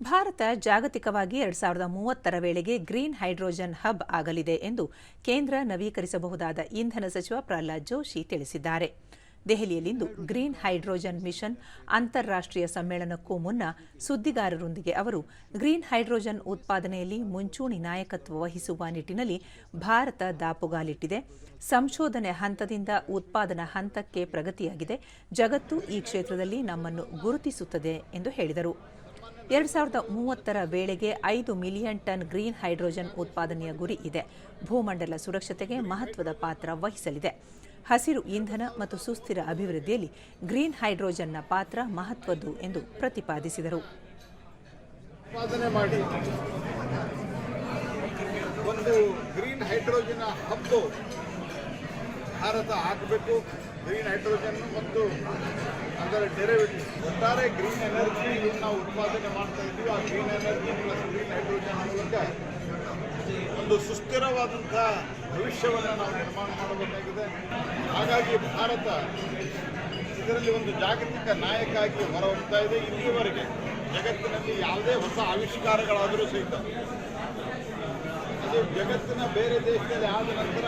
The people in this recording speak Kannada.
ಭಾರತ ಜಾಗತಿಕವಾಗಿ ಎರಡ್ ಸಾವಿರದ ಮೂವತ್ತರ ವೇಳೆಗೆ ಗ್ರೀನ್ ಹೈಡ್ರೋಜನ್ ಹಬ್ ಆಗಲಿದೆ ಎಂದು ಕೇಂದ್ರ ನವೀಕರಿಸಬಹುದಾದ ಇಂಧನ ಸಚಿವ ಪ್ರಹ್ಲಾದ್ ಜೋಶಿ ತಿಳಿಸಿದ್ದಾರೆ. ದೆಹಲಿಯಲ್ಲಿಂದು ಗ್ರೀನ್ ಹೈಡ್ರೋಜನ್ ಮಿಷನ್ ಅಂತಾರಾಷ್ಟ್ರೀಯ ಸಮ್ಮೇಳನಕ್ಕೂ ಮುನ್ನ ಸುದ್ದಿಗಾರರೊಂದಿಗೆ ಅವರು ಗ್ರೀನ್ ಹೈಡ್ರೋಜನ್ ಉತ್ಪಾದನೆಯಲ್ಲಿ ಮುಂಚೂಣಿ ನಾಯಕತ್ವ ವಹಿಸುವ ನಿಟ್ಟಿನಲ್ಲಿ ಭಾರತ ದಾಪುಗಾಲಿಟ್ಟಿದೆ. ಸಂಶೋಧನೆ ಹಂತದಿಂದ ಉತ್ಪಾದನಾ ಹಂತಕ್ಕೆ ಪ್ರಗತಿಯಾಗಿದೆ. ಜಗತ್ತು ಈ ಕ್ಷೇತ್ರದಲ್ಲಿ ನಮ್ಮನ್ನು ಗುರುತಿಸುತ್ತದೆ ಎಂದು ಹೇಳಿದರು. ಎರಡು ಸಾವಿರದ ಮೂವತ್ತರ ವೇಳೆಗೆ ಐದು ಮಿಲಿಯನ್ ಟನ್ ಗ್ರೀನ್ ಹೈಡ್ರೋಜನ್ ಉತ್ಪಾದನೆಯ ಗುರಿ ಇದೆ. ಭೂಮಂಡಲ ಸುರಕ್ಷತೆಗೆ ಮಹತ್ವದ ಪಾತ್ರ ವಹಿಸಲಿದೆ. ಹಸಿರು ಇಂಧನ ಮತ್ತು ಸುಸ್ಥಿರ ಅಭಿವೃದ್ಧಿಯಲ್ಲಿ ಗ್ರೀನ್ ಹೈಡ್ರೋಜನ್ನ ಪಾತ್ರ ಮಹತ್ವದ್ದು ಎಂದು ಪ್ರತಿಪಾದಿಸಿದರು. ಒಂದು ಗ್ರೀನ್ ಹೈಡ್ರೋಜನ್ ಹಬ್ಬು. ಭಾರತ ಹಾಕಬೇಕು. ಗ್ರೀನ್ ಹೈಡ್ರೋಜನ್ ಮತ್ತು ಅದರ ಡೆರಿವೇಟಿವ್ ಒಟ್ಟಾರೆ ಗ್ರೀನ್ ಎನರ್ಜಿ ನಾವು ಉತ್ಪಾದನೆ ಮಾಡ್ತಾ ಇದ್ದೀವಿ. ಆ green energy plus green hydrogen ಮೂಲಕ ಒಂದು ಸುಸ್ಥಿರವಾದಂತಹ ಭವಿಷ್ಯವನ್ನು ನಾವು ನಿರ್ಮಾಣ ಮಾಡಬೇಕಾಗಿದೆ. ಹಾಗಾಗಿ ಭಾರತ ಇದರಲ್ಲಿ ಒಂದು ಜಾಗತಿಕ ನಾಯಕ ಆಗಿ ಹೋಗ್ತಾ ಇದೆ. ಇಲ್ಲಿಯವರೆಗೆ ಜಗತ್ತಿನಲ್ಲಿ ಯಾವುದೇ ಹೊಸ ಆವಿಷ್ಕಾರಗಳಾದರೂ ಸಹಿತ. ಅದು ಜಗತ್ತಿನ ಬೇರೆ ದೇಶದಲ್ಲಿ ಆದ ನಂತರ